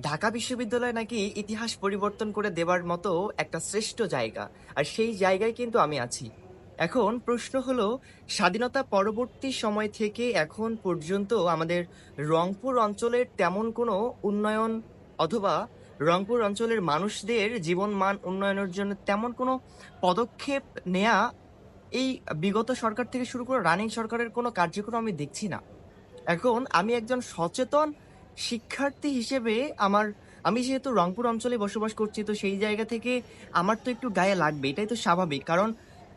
ঢাকা বিশ্ববিদ্যালয় নাকি ইতিহাস পরিবর্তন করে দেবার মতো একটা শ্রেষ্ঠ জায়গা। আর সেই জায়গায় কিন্তু আমি আছি। এখন প্রশ্ন হলো, স্বাধীনতা পরবর্তী সময় থেকে এখন পর্যন্ত আমাদের রংপুর অঞ্চলের তেমন কোনো উন্নয়ন অথবা রংপুর অঞ্চলের মানুষদের জীবনমান উন্নয়নের জন্য তেমন কোনো পদক্ষেপ নেয়া এই বিগত সরকার থেকে শুরু করে রানিং সরকারের কোনো কার্যক্রম আমি দেখছি না। এখন আমি একজন সচেতন শিক্ষার্থী হিসেবে আমার, আমি যেহেতু রংপুর অঞ্চলে বসবাস করছি, তো সেই জায়গা থেকে আমার তো একটু গায়ে লাগবে, এটাই তো স্বাভাবিক। কারণ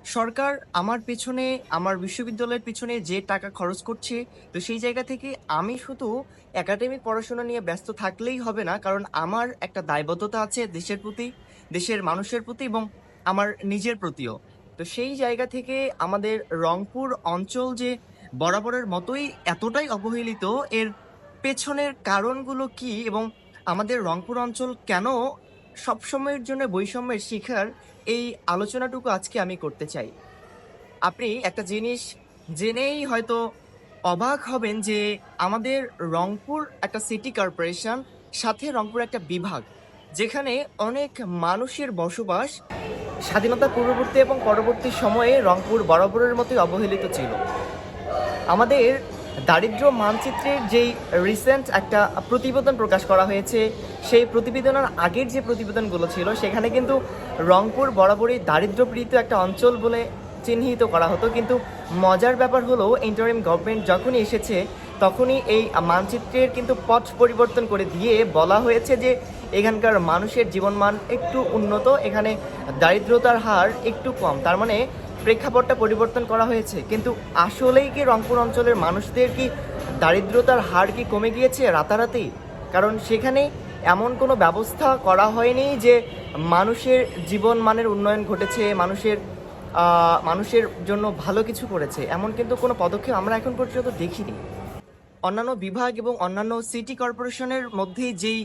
সরকার আমার পেছনে, আমার বিশ্ববিদ্যালয়ের পিছনে যে টাকা খরচ করছে, তো সেই জায়গা থেকে আমি শুধু একাডেমিক পড়াশোনা নিয়ে ব্যস্ত থাকলেই হবে না, কারণ আমার একটা দায়বদ্ধতা আছে দেশের প্রতি, দেশের মানুষের প্রতি এবং আমার নিজের প্রতিও। তো সেই জায়গা থেকে আমাদের রংপুর অঞ্চল যে বরাবরের মতোই এতটাই অবহেলিত, এর পেছনের কারণগুলো কি এবং আমাদের রংপুর অঞ্চল কেন সবসময়ের জন্য বৈষম্যের শিখার এই আলোচনাটুকু আজকে আমি করতে চাই। আপনি একটা জিনিস জেনেই হয়তো অবাক হবেন যে আমাদের রংপুর একটা সিটি কর্পোরেশন, সাথে রংপুর একটা বিভাগ, যেখানে অনেক মানুষের বসবাস স্বাধীনতা পূর্ববর্তী এবং পরবর্তী সময়ে রংপুর বরাবরের মতোই অবহেলিত ছিল। আমাদের দারিদ্র মানচিত্রের যেই রিসেন্ট একটা প্রতিবেদন প্রকাশ করা হয়েছে, সেই প্রতিবেদনের আগের যে প্রতিবেদনগুলো ছিল, সেখানে কিন্তু রংপুর বরাবরই দারিদ্রপীড়িত একটা অঞ্চল বলে চিহ্নিত করা হতো। কিন্তু মজার ব্যাপার হলো ইন্টারিম গভর্নমেন্ট যখনই এসেছে, তখনই এই মানচিত্রের কিন্তু পথ পরিবর্তন করে দিয়ে বলা হয়েছে যে, এখানকার মানুষের জীবনমান একটু উন্নত, এখানে দারিদ্রতার হার একটু কম। তার মানে প্রেক্ষাপটটা পরিবর্তন করা হয়েছে। কিন্তু আসলেই কি রংপুর অঞ্চলের মানুষদের কি দারিদ্রতার হার কি কমে গিয়েছে রাতারাতি? কারণ সেখানে এমন কোনো ব্যবস্থা করা হয়নি যে মানুষের জীবন মানের উন্নয়ন ঘটেছে, মানুষের মানুষের জন্য ভালো কিছু করেছে। এমন কিন্তু কোনো পদক্ষেপ আমরা এখন পর্যন্ত দেখিনি। অন্যান্য বিভাগ এবং অন্যান্য সিটি কর্পোরেশনের মধ্যে যেই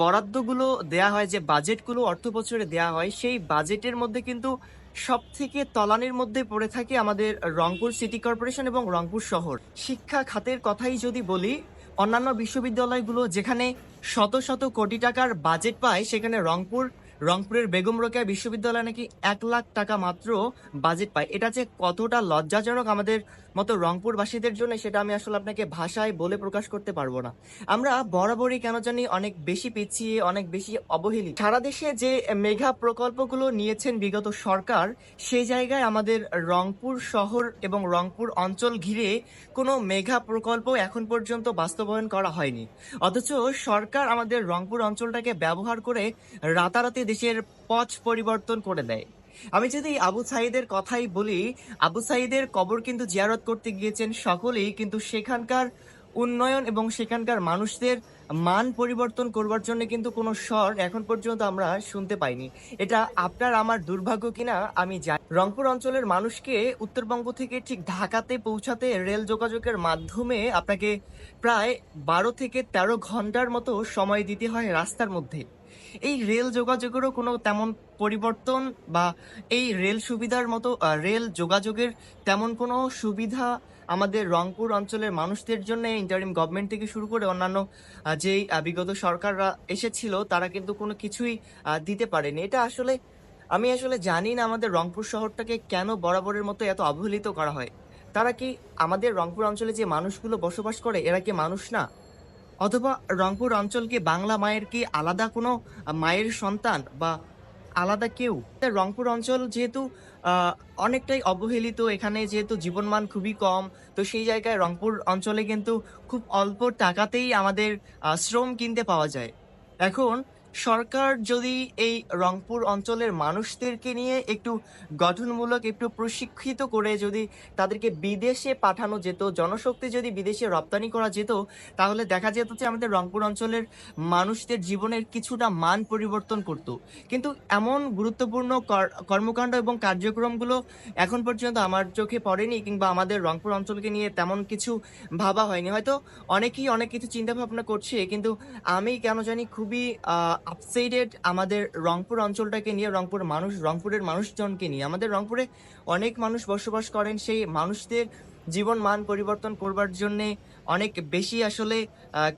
বরাদ্দগুলো দেয়া হয়, যে বাজেটগুলো অর্থ বছরে দেয়া হয়, সেই বাজেটের মধ্যে কিন্তু সব থেকে তলানির মধ্যে পড়ে থাকে আমাদের রংপুর সিটি কর্পোরেশন এবং রংপুর শহর। শিক্ষা খাতের কথাই যদি বলি, অন্যান্য বিশ্ববিদ্যালয়গুলো যেখানে শত শত কোটি টাকার বাজেট পায়, সেখানে রংপুর রংপুরের বেগম রোকেয়া বিশ্ববিদ্যালয় নাকি এক লাখ টাকা মাত্র বাজেট পায়। এটা যে কতটা লজ্জাজনক আমাদের মতো রংপুরবাসীদের জন্য, সেটা আমি আসলে আপনাকে ভাষায় বলে প্রকাশ করতে পারব না। আমরা বরাবরই কেন জানি অনেক বেশি পিছিয়ে, অনেক বেশি অবহেলিত। সারা দেশে যে মেঘা প্রকল্পগুলো নিয়েছেন বিগত সরকার সেই জায়গায় আমাদের রংপুর শহর এবং রংপুর অঞ্চল ঘিরে কোনো মেঘা প্রকল্প এখন পর্যন্ত বাস্তবায়ন করা হয়নি। অথচ সরকার আমাদের রংপুর অঞ্চলটাকে ব্যবহার করে রাতারাতি দেশের পথ পরিবর্তন করে দেয় আমি যদি আবু সাইদের কথাই বলি, আবু সাইদের কবর কিন্তু জিয়ারত করতে গিয়েছেন সকলেই, কিন্তু সেখানকার উন্নয়ন এবং সেখানকার মানুষদের মান পরিবর্তন করবার জন্য কিন্তু কোনো স্বর এখন পর্যন্ত আমরা শুনতে পাইনি। এটা আপনার, আমার দুর্ভাগ্য কিনা আমি জানি। রংপুর অঞ্চলের মানুষকে উত্তরবঙ্গ থেকে ঠিক ঢাকাতে পৌঁছাতে রেল যোগাযোগের মাধ্যমে আপনাকে প্রায় বারো থেকে তেরো ঘণ্টার মতো সময় দিতে হয় রাস্তার মধ্যে। এই রেল যোগাযোগেরও কোনো তেমন পরিবর্তন বা এই রেল সুবিধার মতো রেল যোগাযোগের তেমন কোনো সুবিধা আমাদের রংপুর অঞ্চলের মানুষদের জন্য ইন্টারিম গভর্নমেন্ট থেকে শুরু করে অন্যান্য যেই বিগত সরকাররা এসেছিল, তারা কিন্তু কোনো কিছুই দিতে পারেনি। এটা আসলে, আমি আসলে জানি না আমাদের রংপুর শহরটাকে কেন বরাবরের মতো এত অবহেলিত করা হয়। তারা কি আমাদের রংপুর অঞ্চলে যে মানুষগুলো বসবাস করে, এরা কি মানুষ না? অথবা রংপুর অঞ্চলকে বাংলা মায়ের কি আলাদা কোনো মায়ের সন্তান বা আলাদা কেউ? রংপুর অঞ্চল যেহেতু অনেকটাই অবহেলিত, এখানে যেহেতু জীবনমান খুবই কম, তো সেই জায়গায় রংপুর অঞ্চলে কিন্তু খুব অল্প টাকাতেই আমাদের শ্রম কিনতে পাওয়া যায়। এখন সরকার যদি এই রংপুর অঞ্চলের মানুষদেরকে নিয়ে একটু গঠনমূলক, একটু প্রশিক্ষিত করে যদি তাদেরকে বিদেশে পাঠানো যেত, জনশক্তি যদি বিদেশে রপ্তানি করা যেত, তাহলে দেখা যেত যে আমাদের রংপুর অঞ্চলের মানুষদের জীবনের কিছুটা মান পরিবর্তন করত। কিন্তু এমন গুরুত্বপূর্ণ কর- কর্মকাণ্ড এবং কার্যক্রমগুলো এখন পর্যন্ত আমার চোখে পড়েনি কিংবা আমাদের রংপুর অঞ্চলকে নিয়ে তেমন কিছু ভাবা হয়নি। হয়তো অনেকেই অনেক কিছু চিন্তা ভাবনা করছে, কিন্তু আমি কেন জানি খুবই আপসাইডেড আমাদের রংপুর অঞ্চলটাকে নিয়ে, রংপুর মানুষ, রংপুরের মানুষজনকে নিয়ে। আমাদের রংপুরে অনেক মানুষ বসবাস করেন, সেই মানুষদের জীবন মান পরিবর্তন করবার জন্যে অনেক বেশি আসলে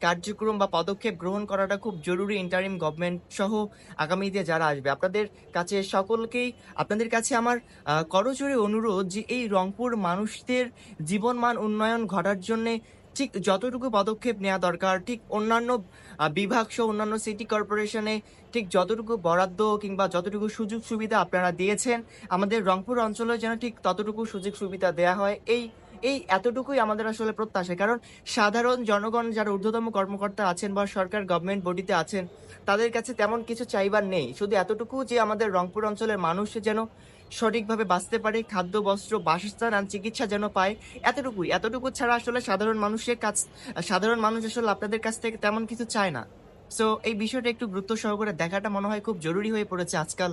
কার্যক্রম বা পদক্ষেপ গ্রহণ করাটা খুব জরুরি ইন্টারিম গভর্নমেন্ট সহ আগামীতে যারা আসবে। আপনাদের কাছে সকলকেই, আপনাদের কাছে আমার করজোরে অনুরোধ যে এই রংপুর মানুষদের জীবনমান উন্নয়ন ঘটার জন্যে ঠিক যতটুকু পদক্ষেপ নেওয়া দরকার, ঠিক অন্যান্য বিভাগ সহ অন্যান্য সিটি কর্পোরেশনে ঠিক যতটুকু বরাদ্দ কিংবা যতটুকু সুযোগ সুবিধা আপনারা দিয়েছেন, আমাদের রংপুর অঞ্চলে যেন ঠিক ততটুকু সুযোগ সুবিধা দেয়া হয়, এই এই এতটুকুই আমাদের আসলে প্রত্যাশা। কারণ সাধারণ জনগণ যারা ঊর্ধ্বতম কর্মকর্তা আছেন বা সরকার গভর্নমেন্ট বডিতে আছেন, তাদের কাছে তেমন কিছু চাইবার নেই। শুধু এতটুকু যে আমাদের রংপুর অঞ্চলের মানুষ যেন সঠিকভাবে বাঁচতে পারে, খাদ্য, বস্ত্র, বাসস্থান আর চিকিৎসা যেন পায়, এতটুকুই। এতটুকু ছাড়া আসলে সাধারণ মানুষের কাছ, সাধারণ মানুষ আসলে আপনাদের কাছ থেকে তেমন কিছু চায় না। সো এই বিষয়টা একটু গুরুত্ব সহকারে দেখাটা মনে হয় খুব জরুরি হয়ে পড়েছে আজকাল।